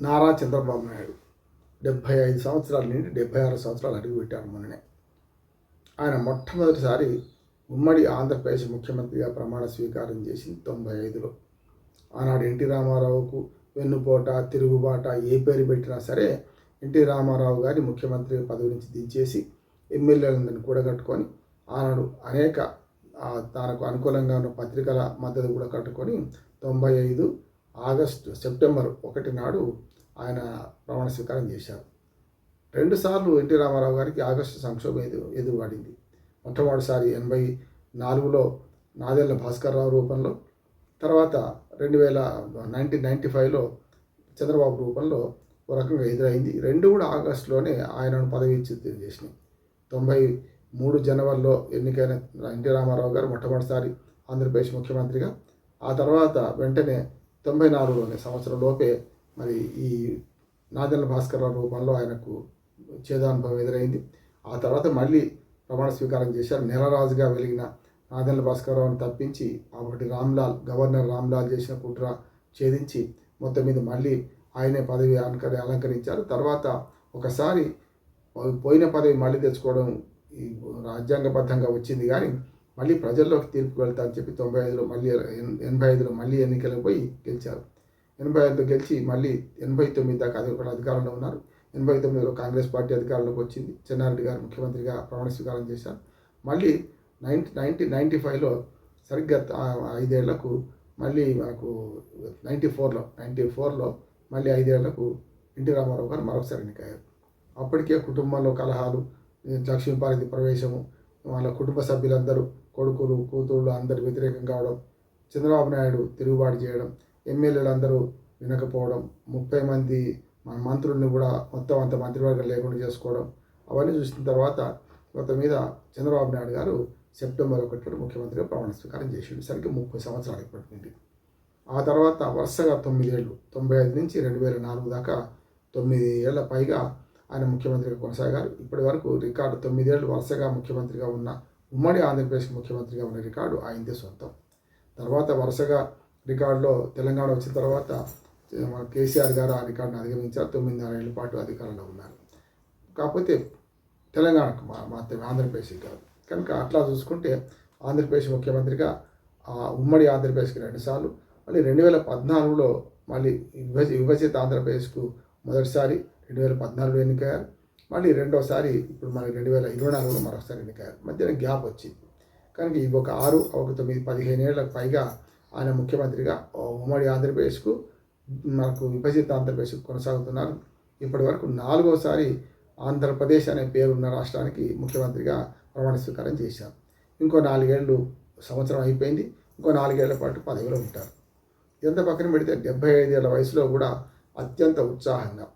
నారా చంద్రబాబు నాయుడు డెబ్భై ఐదు సంవత్సరాల నుండి డెబ్భై ఆరు సంవత్సరాలు అడుగుపెట్టారు మొన్ననే. ఆయన మొట్టమొదటిసారి ఉమ్మడి ఆంధ్రప్రదేశ్ ముఖ్యమంత్రిగా ప్రమాణ స్వీకారం చేసింది తొంభై ఐదులో. ఆనాడు ఎన్టీ రామారావుకు వెన్నుపోట తిరుగుబాట ఏ పేరు పెట్టినా సరే ఎన్టీ రామారావు గారి ముఖ్యమంత్రి పదవి నుంచి దించేసి ఎమ్మెల్యేలందరినీ కూడగట్టుకొని ఆనాడు అనేక తనకు అనుకూలంగా ఉన్న పత్రికల మద్దతు కూడా కట్టుకొని తొంభై ఐదు ఆగస్టు సెప్టెంబర్ ఒకటి నాడు ఆయన ప్రమాణ స్వీకారం చేశారు. రెండుసార్లు ఎన్టీ రామారావు గారికి ఆగస్టు సంక్షోభం ఎదు ఎదురుపడింది. మొట్టమొదటిసారి ఎనభై నాలుగులో నాదెళ్ళ భాస్కర్రావు రూపంలో తర్వాత రెండు వేల నైన్టీన్ నైంటీ ఫైవ్లో చంద్రబాబు రూపంలో ఒక రకంగా ఎదురైంది. రెండు కూడా ఆగస్టులోనే ఆయనను పదవి చేసినాయి. తొంభై మూడు జనవరిలో ఎన్నికైన ఎన్టీ రామారావు గారు మొట్టమొదటిసారి ఆంధ్రప్రదేశ్ ముఖ్యమంత్రిగా ఆ తర్వాత వెంటనే తొంభై నాలుగులోనే సంవత్సరం లోపే మరి ఈ నాదెళ్ళ భాస్కర్రావు రూపంలో ఆయనకు చేదానుభవం ఎదురైంది. ఆ తర్వాత మళ్ళీ ప్రమాణ స్వీకారం చేశారు. నెలరాజుగా వెలిగిన నాదెళ్ళ భాస్కరరావుని తప్పించి అప్పటి రామ్లాల్ గవర్నర్ రామ్లాల్ చేసిన కుట్ర ఛేదించి మొత్తం మీద మళ్ళీ ఆయనే పదవి అలంకరి అలంకరించారు. తర్వాత ఒకసారి పోయిన పదవి మళ్ళీ తెచ్చుకోవడం ఈ రాజ్యాంగబద్ధంగా వచ్చింది కానీ మళ్ళీ ప్రజల్లోకి తీర్పు వెళ్తా అని చెప్పి తొంభై ఐదులో మళ్ళీ ఎన్- ఎనభై ఐదులో మళ్ళీ ఎన్నికలకు పోయి గెలిచారు. ఎనభై ఐదులో గెలిచి మళ్ళీ ఎనభై తొమ్మిది దాకా అది కూడా అధికారంలో ఉన్నారు. ఎనభై తొమ్మిదిలో కాంగ్రెస్ పార్టీ అధికారంలోకి వచ్చింది. చెన్నారెడ్డి గారు ముఖ్యమంత్రిగా ప్రమాణ స్వీకారం చేశారు. మళ్ళీ నైన్టీ నైన్టీ నైంటీ ఫైవ్లో సరిగ్గా ఐదేళ్ళకు మళ్ళీ మనకు నైంటీ ఫోర్లో నైంటీ ఫోర్లో మళ్ళీ ఐదేళ్ళకు ఎన్టీ రామారావు గారు మరొకసారి ఎన్నికయ్యారు. అప్పటికే కుటుంబంలో కలహాలు లక్ష్మీపార్వతి ప్రవేశము వాళ్ళ కుటుంబ సభ్యులందరూ కొడుకులు కూతుళ్ళు అందరు వ్యతిరేకం కావడం చంద్రబాబు నాయుడు తిరుగుబాటు చేయడం ఎమ్మెల్యేలు అందరూ వినకపోవడం ముప్పై మంది మన మంత్రుల్ని కూడా మొత్తం అంత మంత్రివర్గం లేకుండా చేసుకోవడం అవన్నీ చూసిన తర్వాత మొత్తం మీద చంద్రబాబు నాయుడు గారు సెప్టెంబర్ ఒకటి ముఖ్యమంత్రిగా ప్రమాణ స్వీకారం చేసేసరికి ముప్పై సంవత్సరాలు పడుతుంది ఆ తర్వాత వరుసగా తొమ్మిదేళ్ళు తొంభై ఐదు నుంచి రెండు వేల నాలుగు దాకా తొమ్మిది ఏళ్ళ పైగా ఆయన ముఖ్యమంత్రిగా కొనసాగారు. ఇప్పటి వరకు రికార్డు తొమ్మిదేళ్ళు వరుసగా ముఖ్యమంత్రిగా ఉన్న ఉమ్మడి ఆంధ్రప్రదేశ్ ముఖ్యమంత్రిగా ఉన్న రికార్డు ఆయనదే సొంతం. తర్వాత వరుసగా రికార్డులో తెలంగాణ వచ్చిన తర్వాత మన కేసీఆర్ గారు ఆ రికార్డును అధిగమించారు. తొమ్మిదిన్నర ఏళ్ళ పాటు అధికారంలో ఉన్నారు. కాకపోతే తెలంగాణకు మా మాత్రమే ఆంధ్రప్రదేశ్కి కాదు. కనుక అట్లా చూసుకుంటే ఆంధ్రప్రదేశ్ ముఖ్యమంత్రిగా ఆ ఉమ్మడి ఆంధ్రప్రదేశ్కి రెండుసార్లు మళ్ళీ రెండు వేల పద్నాలుగులో మళ్ళీ విభజ విభజిత ఆంధ్రప్రదేశ్కు మొదటిసారి రెండు వేల పద్నాలుగులో ఎన్నికయ్యారు. మళ్ళీ రెండోసారి ఇప్పుడు మనకి రెండు వేల ఇరవై నాలుగులో మరొకసారి ఎన్నికయ్యారు. మధ్యన గ్యాప్ వచ్చింది. కనుక ఇవి ఒక ఆరు ఒక తొమ్మిది పదిహేను ఏళ్ళకు పైగా ఆయన ముఖ్యమంత్రిగా ఉమ్మడి ఆంధ్రప్రదేశ్కు మనకు విభజిత ఆంధ్రప్రదేశ్కు కొనసాగుతున్నారు. ఇప్పటి వరకు నాలుగోసారి ఆంధ్రప్రదేశ్ అనే పేరున్న రాష్ట్రానికి ముఖ్యమంత్రిగా ప్రమాణ స్వీకారం చేశారు. ఇంకో నాలుగేళ్ళు సంవత్సరం అయిపోయింది. ఇంకో నాలుగేళ్ళ పాటు పదవిలో ఉంటారు. ఎంత పక్కన పెడితే డెబ్బై ఐదేళ్ళ వయసులో కూడా అత్యంత ఉత్సాహంగా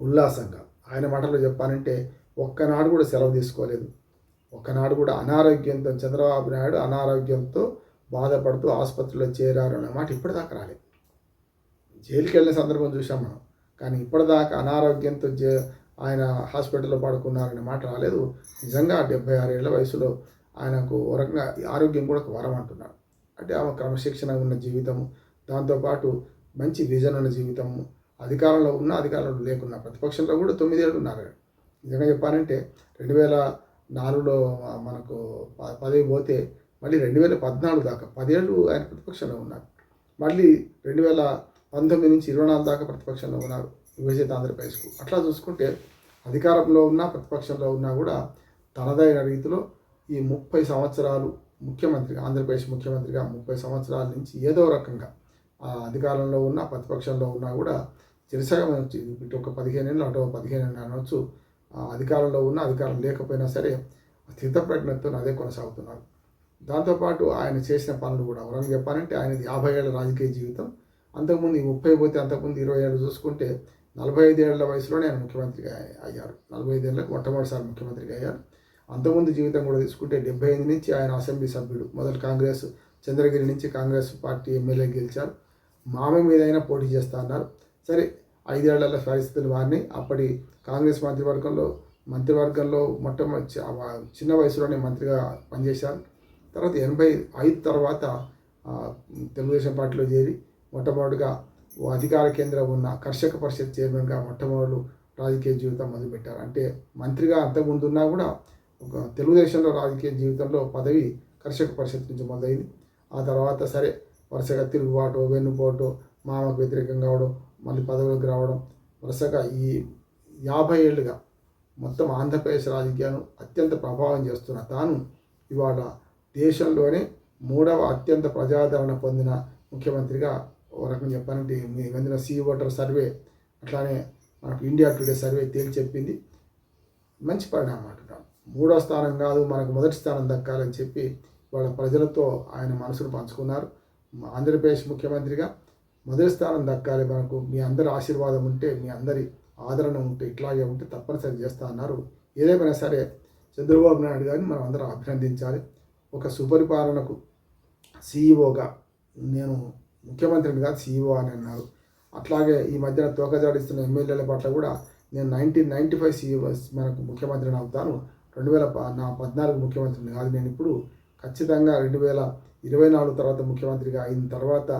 ఉల్లాసంగా ఆయన మాటలో చెప్పాలంటే ఒక్కనాడు కూడా సెలవు తీసుకోలేదు. ఒక్కనాడు కూడా అనారోగ్యంతో చంద్రబాబు నాయుడు అనారోగ్యంతో బాధపడుతూ ఆసుపత్రిలో చేరారు అనే మాట ఇప్పటిదాకా రాలేదు. జైలుకి వెళ్ళిన సందర్భం చూసాం మనం. కానీ ఇప్పటిదాకా అనారోగ్యంతో జే ఆయన హాస్పిటల్లో పడుకున్నారనే మాట రాలేదు. నిజంగా డెబ్బై ఆరేళ్ళ వయసులో ఆయనకు వరంగా రకంగా ఆరోగ్యం కూడా ఒక వరం అంటున్నాడు. అంటే ఆమె క్రమశిక్షణ ఉన్న జీవితము దాంతోపాటు మంచి విజన్ ఉన్న జీవితము అధికారంలో ఉన్న అధికారంలో లేకున్నా ప్రతిపక్షంలో కూడా తొమ్మిదేళ్ళు ఉన్నారు. నిజంగా చెప్పాలంటే రెండు వేల నాలుగులో మనకు పదవి పోతే మళ్ళీ రెండు వేల పద్నాలుగు దాకా పదేళ్ళు ఆయన ప్రతిపక్షంలో ఉన్నారు. మళ్ళీ రెండు వేల పంతొమ్మిది నుంచి ఇరవై నాలుగు దాకా ప్రతిపక్షంలో ఉన్నారు విభజిత ఆంధ్రప్రదేశ్కు అట్లా చూసుకుంటే అధికారంలో ఉన్నా ప్రతిపక్షంలో ఉన్నా కూడా తనదైన రీతిలో ఈ ముప్పై సంవత్సరాలు ముఖ్యమంత్రిగా ఆంధ్రప్రదేశ్ ముఖ్యమంత్రిగా ముప్పై సంవత్సరాల నుంచి ఏదో రకంగా అధికారంలో ఉన్న ప్రతిపక్షంలో ఉన్నా కూడా చిరసగా మనకి ఇటు ఒక పదిహేను ఏళ్ళు అటు పదిహేను ఏళ్ళు అనవచ్చు ఆ అధికారంలో ఉన్న అధికారం లేకపోయినా సరే స్థితప్రజ్ఞతో అదే కొనసాగుతున్నారు. దాంతోపాటు ఆయన చేసిన పనులు కూడా ఎవరైనా చెప్పాలంటే ఆయనది యాభై ఏళ్ళ రాజకీయ జీవితం. అంతకుముందు ముప్పై పోతే అంతకుముందు ఇరవై ఏళ్ళు చూసుకుంటే నలభై ఐదు ఏళ్ళ వయసులోనే ఆయన ముఖ్యమంత్రిగా అయ్యారు. నలభై ఐదు మొట్టమొదటిసారి ముఖ్యమంత్రిగా అయ్యారు. అంతకుముందు జీవితం కూడా తీసుకుంటే డెబ్బై ఐదు నుంచి ఆయన అసెంబ్లీ సభ్యుడు. మొదటి కాంగ్రెస్ చంద్రగిరి నుంచి కాంగ్రెస్ పార్టీ ఎమ్మెల్యే గెలిచారు. మామ మీదైనా పోటీ చేస్తా అన్నారు. సరే ఐదేళ్ళలో పరిస్థితులు వారిని అప్పటి కాంగ్రెస్ మంత్రివర్గంలో మంత్రివర్గంలో మొట్టమొదటి చిన్న వయసులోనే మంత్రిగా పనిచేశారు. తర్వాత ఎనభై ఐదు తర్వాత తెలుగుదేశం పార్టీలో చేరి మొట్టమొదటిగా ఓ అధికార కేంద్రం ఉన్న కర్షక పరిషత్ చైర్మన్గా మొట్టమొదటి రాజకీయ జీవితం మొదలుపెట్టారు. అంటే మంత్రిగా అంతకుముందున్నా కూడా ఒక తెలుగుదేశంలో రాజకీయ జీవితంలో పదవి కర్షక పరిషత్ నుంచి మొదలైంది. ఆ తర్వాత సరే వరుసగా తిరుగుబాటు వెన్నుపోటు మామకు వ్యతిరేకం కావడం మళ్ళీ పదవులకు రావడం వరుసగా ఈ యాభై ఏళ్ళుగా మొత్తం ఆంధ్రప్రదేశ్ రాజకీయాలను అత్యంత ప్రభావం చేస్తున్న తాను ఇవాళ దేశంలోనే మూడవ అత్యంత ప్రజాదరణ పొందిన ముఖ్యమంత్రిగా ఓ రకం చెప్పాలంటే మీ పొందిన సీ ఓటర్ సర్వే అట్లానే మనకు ఇండియా టుడే సర్వే తేల్చి చెప్పింది. మంచి పరిణామం అంటున్నాం. మూడో స్థానం కాదు మనకు మొదటి స్థానం దక్కాలని చెప్పి వాళ్ళ ప్రజలతో ఆయన మనసును పంచుకున్నారు. ఆంధ్రప్రదేశ్ ముఖ్యమంత్రిగా మొదటి స్థానం దక్కాలి మనకు. మీ అందరి ఆశీర్వాదం ఉంటే మీ అందరి ఆదరణ ఉంటే ఇట్లాగే ఉంటే తప్పనిసరి చేస్తా అన్నారు. ఏదేమైనా సరే చంద్రబాబు నాయుడు గారిని మనం అందరం అభినందించాలి. ఒక సుపరిపాలనకు సీఈఓగా నేను ముఖ్యమంత్రిని కాదు సీఈఓ అని అన్నారు. అట్లాగే ఈ మధ్యన తోకజాడిస్తున్న ఎమ్మెల్యేల పట్ల కూడా నేను నైన్టీన్ నైంటీ ఫైవ్ సీఈఓ మనకు ముఖ్యమంత్రిని అవుతాను. రెండు వేల నా పద్నాలుగు ముఖ్యమంత్రిని కాదు నేను ఇప్పుడు ఖచ్చితంగా రెండు వేల ఇరవై నాలుగు తర్వాత ముఖ్యమంత్రిగా అయిన తర్వాత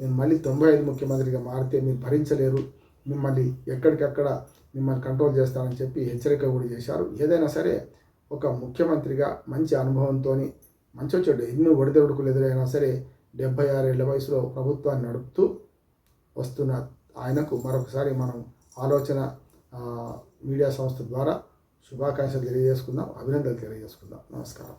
నేను మళ్ళీ తొంభై ఐదు ముఖ్యమంత్రిగా మారితే మీరు భరించలేరు. మిమ్మల్ని ఎక్కడికక్కడ మిమ్మల్ని కంట్రోల్ చేస్తానని చెప్పి హెచ్చరిక కూడా చేశారు. ఏదైనా సరే ఒక ముఖ్యమంత్రిగా మంచి అనుభవంతో మంచి చెడు ఎన్నో ఒడిదొడుకులు ఎదురైనా సరే డెబ్బై ఆరేళ్ళ వయసులో ప్రభుత్వాన్ని నడుపుతూ వస్తున్న ఆయనకు మరొకసారి మనం ఆలోచన మీడియా సంస్థ ద్వారా శుభాకాంక్షలు తెలియజేసుకుందాం అభినందనలు తెలియజేసుకుందాం. నమస్కారం.